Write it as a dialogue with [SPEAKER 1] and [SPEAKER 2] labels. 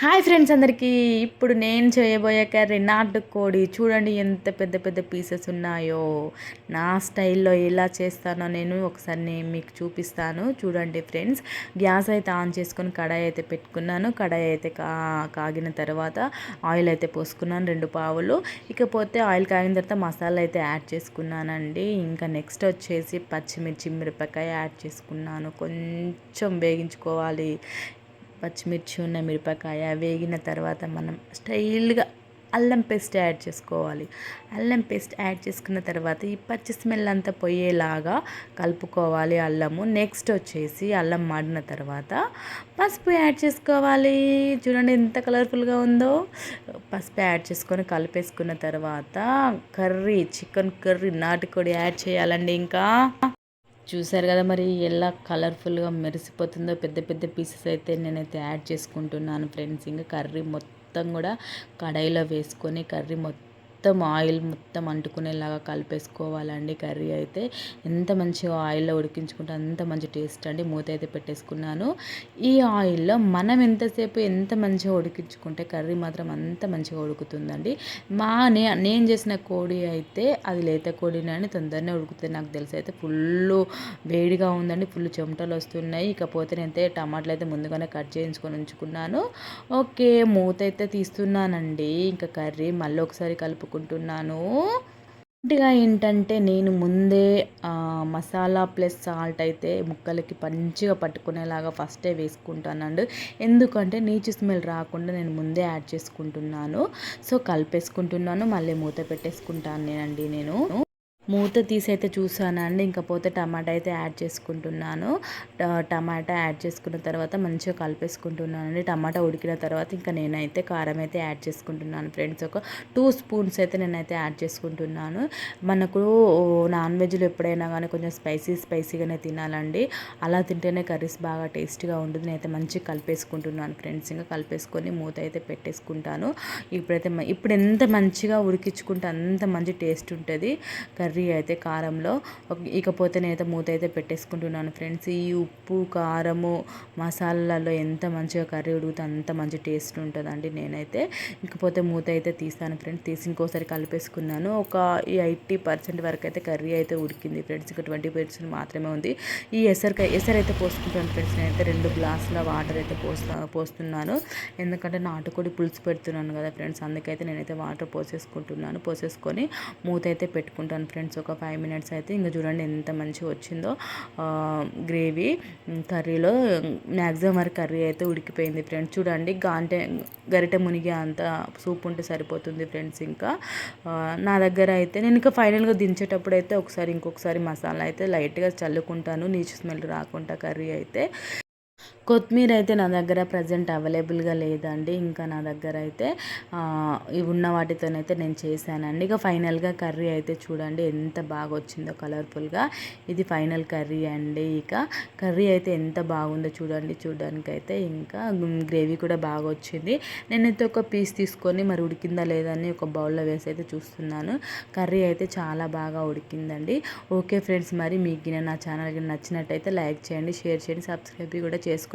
[SPEAKER 1] Hi friends అందరికీ. ఇప్పుడు నేను చేయబోయే కర్రీ నాటుకోడి చూడండి ఎంత పెద్ద పెద్ద పీసెస్ ఉన్నాయో. నా స్టైల్లో ఎలా చేస్తానో నేను ఒకసారి నేను మీకు చూపిస్తాను. చూడండి ఫ్రెండ్స్ గ్యాస్ అయితే ఆన్ చేసుకొని కడాయి అయితే పెట్టుకున్నాను. కడాయి అయితే కా కాగిన తర్వాత ఆయిల్ అయితే పోసుకున్నాను రెండు పావులు. ఇకపోతే ఆయిల్ కాగిన తర్వాత మసాలా అయితే యాడ్ చేసుకున్నానండి. ఇంకా నెక్స్ట్ వచ్చేసి పచ్చిమిర్చి మిరపకాయ యాడ్ చేసుకున్నాను. కొంచెం వేగించుకోవాలి. పచ్చిమిర్చి ఉన్న మిరపకాయ వేగిన తర్వాత మనం స్టైల్గా అల్లం పేస్ట్ యాడ్ చేసుకోవాలి. అల్లం పేస్ట్ యాడ్ చేసుకున్న తర్వాత ఈ పచ్చి స్మెల్ అంతా పోయేలాగా కలుపుకోవాలి అల్లము. నెక్స్ట్ వచ్చేసి అల్లం మాడిన తర్వాత పసుపు యాడ్ చేసుకోవాలి. చూడండి ఎంత కలర్ఫుల్గా ఉందో. పసుపు యాడ్ చేసుకొని కలిపేసుకున్న తర్వాత కర్రీ చికెన్ కర్రీ నాటుకోడి యాడ్ చేయాలండి ఇంకా. చూసారు కదా మరి ఎలా కలర్ఫుల్గా మెరిసిపోతుందో పెద్ద పెద్ద పీసెస్ అయితే నేనైతే యాడ్ చేసుకుంటున్నాను. ఫ్రెండ్స్ ఇంకా కర్రీ మొత్తం కూడా కడాయిలో వేసుకొని కర్రీ మొత్తం మొత్తం ఆయిల్ మొత్తం అంటుకునేలాగా కలిపేసుకోవాలండి కర్రీ అయితే. ఎంత మంచిగా ఆయిల్లో ఉడికించుకుంటే అంత మంచి టేస్ట్ అండి. మూత అయితే పెట్టేసుకున్నాను. ఈ ఆయిల్లో మనం ఎంతసేపు ఎంత మంచిగా ఉడికించుకుంటే కర్రీ మాత్రం అంత మంచిగా ఉడుకుతుందండి. మా నే నేను చేసిన కోడి అయితే అది లేత కోడినని తొందరనే ఉడుకుతుంది. నాకు తెలిసి అయితే ఫుల్ వేడిగా ఉందండి ఫుల్ చెమటలు వస్తున్నాయి. ఇకపోతే నేనైతే టమాటాలు అయితే ముందుగానే కట్ చేయించుకొని ఉంచుకున్నాను. ఓకే మూత అయితే తీస్తున్నానండి. ఇంకా కర్రీ మళ్ళీ ఒకసారి కలుపుకుంటాను అనుకుంటున్నాను. ఇంటిగా ఏంటంటే నేను ముందే మసాలా ప్లస్ సాల్ట్ అయితే ముక్కలకి మంచిగా పట్టుకునేలాగా ఫస్టే వేసుకుంటానండి. ఎందుకంటే నీచు స్మెల్ రాకుండా నేను ముందే యాడ్ చేసుకుంటున్నాను. సో కలిపేసుకుంటున్నాను మళ్ళీ మూత పెట్టేసుకుంటాను నేనండి నేను. మూత తీసి అయితే చూసానండి ఇంకపోతే టమాటా అయితే యాడ్ చేసుకుంటున్నాను. టమాటా యాడ్ చేసుకున్న తర్వాత మంచిగా కలిపేసుకుంటున్నాను అండి టమాటా ఉడికిన తర్వాత ఇంకా నేనైతే కారం అయితే యాడ్ చేసుకుంటున్నాను ఫ్రెండ్స్. ఒక టూ స్పూన్స్ అయితే నేనైతే యాడ్ చేసుకుంటున్నాను. మనకు నాన్ వెజ్లో ఎప్పుడైనా కానీ కొంచెం స్పైసీ స్పైసీగానే తినాలండి. అలా తింటేనే కర్రీస్ బాగా టేస్ట్గా ఉంటుంది నేనైతే మంచిగా కలిపేసుకుంటున్నాను ఫ్రెండ్స్. ఇంకా కలిపేసుకొని మూత అయితే పెట్టేసుకుంటాను. ఇప్పుడైతే ఇప్పుడు ఎంత మంచిగా ఉడికించుకుంటే అంత మంచి టేస్ట్ ఉంటుంది. కర్రీ కర్రీ అయితే కారంలో ఇకపోతే నేనైతే మూత అయితే పెట్టేసుకుంటున్నాను ఫ్రెండ్స్. ఈ ఉప్పు కారము మసాలాలో ఎంత మంచిగా కర్రీ ఉడికితే అంత మంచి టేస్ట్ ఉంటుందండి నేనైతే. ఇకపోతే మూత అయితే తీస్తాను ఫ్రెండ్స్. తీసి ఇంకోసారి కలిపేసుకున్నాను. ఒక ఎయిటీ పర్సెంట్ వరకు అయితే కర్రీ అయితే ఉడికింది ఫ్రెండ్స్. ఇంకా ట్వంటీ పర్సెంట్ మాత్రమే ఉంది. ఈ ఎసరికాయ ఎసరు అయితే పోసుకుంటాను ఫ్రెండ్స్. నేనైతే రెండు గ్లాసుల వాటర్ అయితే పోస్తా పోస్తున్నాను. ఎందుకంటే నాటుకోడి పులుసు పెడుతున్నాను కదా ఫ్రెండ్స్. అందుకైతే నేనైతే వాటర్ పోసేసుకుంటున్నాను. పోసేసుకొని మూత అయితే పెట్టుకుంటాను ఫ్రెండ్స్. ఫ్రెండ్స్ ఒక ఫైవ్ మినిట్స్ అయితే ఇంకా చూడండి ఎంత మంచిగా వచ్చిందో. గ్రేవీ కర్రీలో మ్యాక్సిమం వరకు కర్రీ అయితే ఉడికిపోయింది ఫ్రెండ్స్. చూడండి గాంటే గరిటె మునిగి అంత సూప్ ఉంటే సరిపోతుంది ఫ్రెండ్స్ ఇంకా. నా దగ్గర అయితే నేను ఇంకా ఫైనల్గా దించేటప్పుడు అయితే ఒకసారి ఇంకొకసారి మసాలా అయితే లైట్గా చల్లుకుంటాను. నీచు స్మెల్ రాకుండా కర్రీ అయితే. కొత్తిమీర అయితే నా దగ్గర ప్రజెంట్ అవైలబుల్గా లేదండి. ఇంకా నా దగ్గర అయితే ఉన్న వాటితోనైతే నేను చేశానండి. ఇక ఫైనల్గా కర్రీ అయితే చూడండి ఎంత బాగా వచ్చిందో కలర్ఫుల్గా. ఇది ఫైనల్ కర్రీ అండి ఇక. కర్రీ అయితే ఎంత బాగుందో చూడండి చూడడానికి అయితే ఇంకా గ్రేవీ కూడా బాగా వచ్చింది నేనైతే ఒక పీస్ తీసుకొని మరి ఉడికిందా లేదని ఒక బౌల్లో వేసి అయితే చూస్తున్నాను. కర్రీ అయితే చాలా బాగా ఉడికిందండి. ఓకే ఫ్రెండ్స్ మరి మీకు నా ఛానల్కి నచ్చినట్టయితే లైక్ చేయండి షేర్ చేయండి సబ్స్క్రైబ్ కూడా చేసుకోండి.